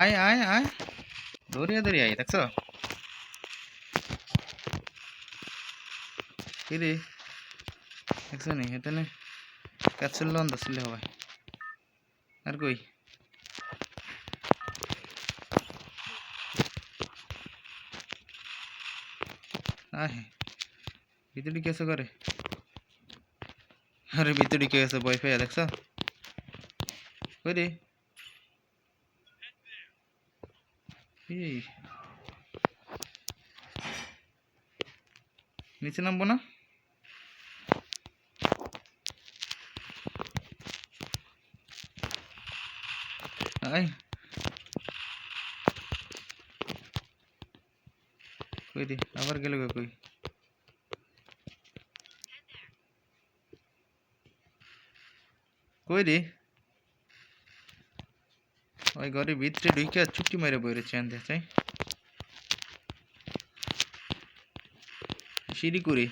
আয় আয় আয় দৌড়িয়ে দৌড়িয়ে আয় দেখছ কিরে দেখছ নি এখানে ক্যাপসুল লোন দছিল হবে আর কই আহে ভিতরে কেসে করে আরে ভিতরে কে আছে বই ফাই দেখছ কই রে এই নিচে নামবো না? আয় কই রে আবার গেল কই? কই রে ওই ঘরের ভিতরে ঢুকে চুটি মেরে বই রয়েছে আনতে চাই সিঁড়ি করে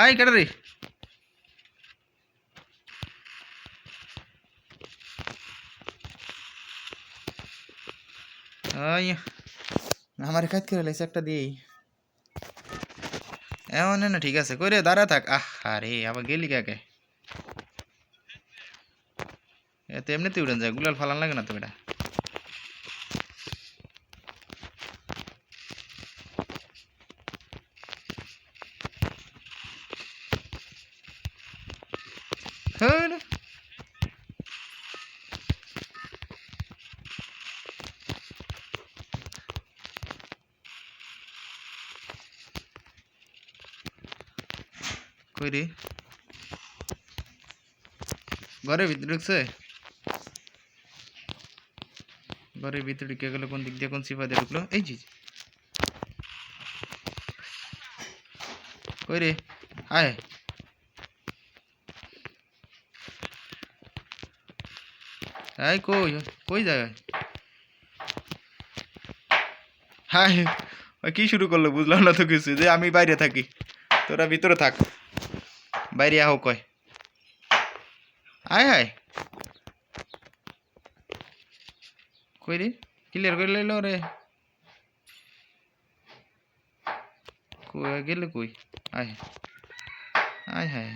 আয় কেটে রে আমার কাজ করে লাইছে একটা দিয়েই। এমন না ঠিক আছে কই রে দাঁড়া থাক। আহ আরে আবার গেলি কাকে? এতে এমনিতে উড়ে যায়, গুলাল ফালান লাগে না তো এটা কই রে? ঘরের ভিতরে ঢুকছে? ঘরের ভিতরে ঢুকে গেল, কোন দিক দিয়ে কোন সিফা দিয়ে ঢুকলো? এই জি কই রে? আয়। আয় কই? কই যায় ওই কি শুরু করল? বুঝলাম না তো কিছু। যে আমি বাইরে থাকি। তোরা ভিতরে থাক। বাইরে আহ, কয়। আয় আয়। কই রে ক্লিয়ার করে লইল রে গেলে কই আয় আয় হায়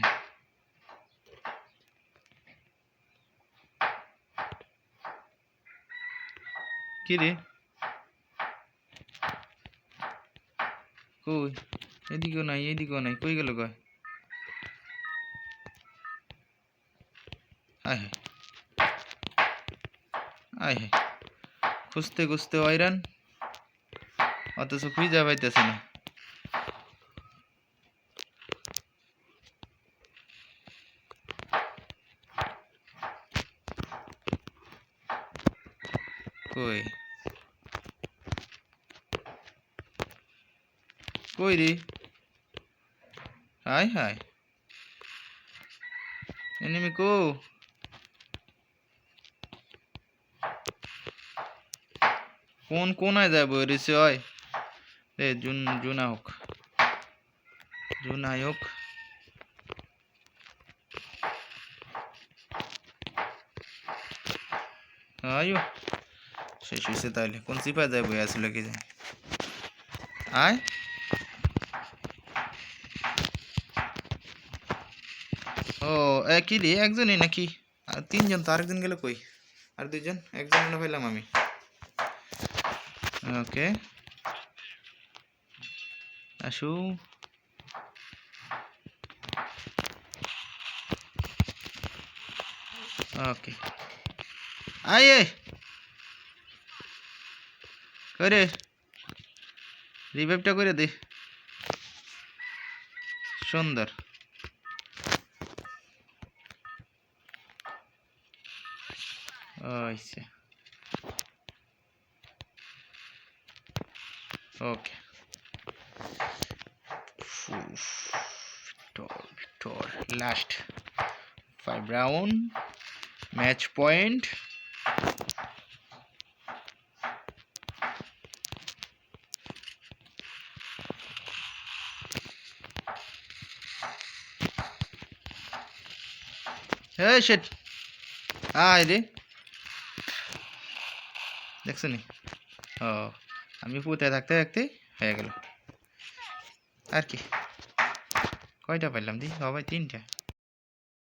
কি রে কই এদিকেও নাই এদিকেও নাই কই গেল কয় আয় হায় আয় হায় খুঁজতে খুঁজতে হয়রান। অথচ খুঁজে পাইতেছে না। কই? কই রে? Hi hi. এনিমি কো? কোন কোনায় যায় বই রেছে হয় এ জুন, জুনা হোক জুনাই হোক আয়ো, শেষ হয়েছে তাহলে কোন সিপা যায় বই আসলে কি যায় আয়। ও একই রে? একজনই নাকি? আর তিনজন তো আরেকজন গেল কই? আর দুইজন? একজন মনে পাইলাম আমি। ওকে আসু ওকে আয়ে করে রিভাইভটা করে দে সুন্দর ওইসে ওকে Victor, Victor. Last five round. Match point. Hey shit. আয় রে দেখছ নি ও আমি পুঁতে থাকতে থাকতে হয়ে গেল। আর কি? কয়টা পাইলাম দি? সবাই তিনটা।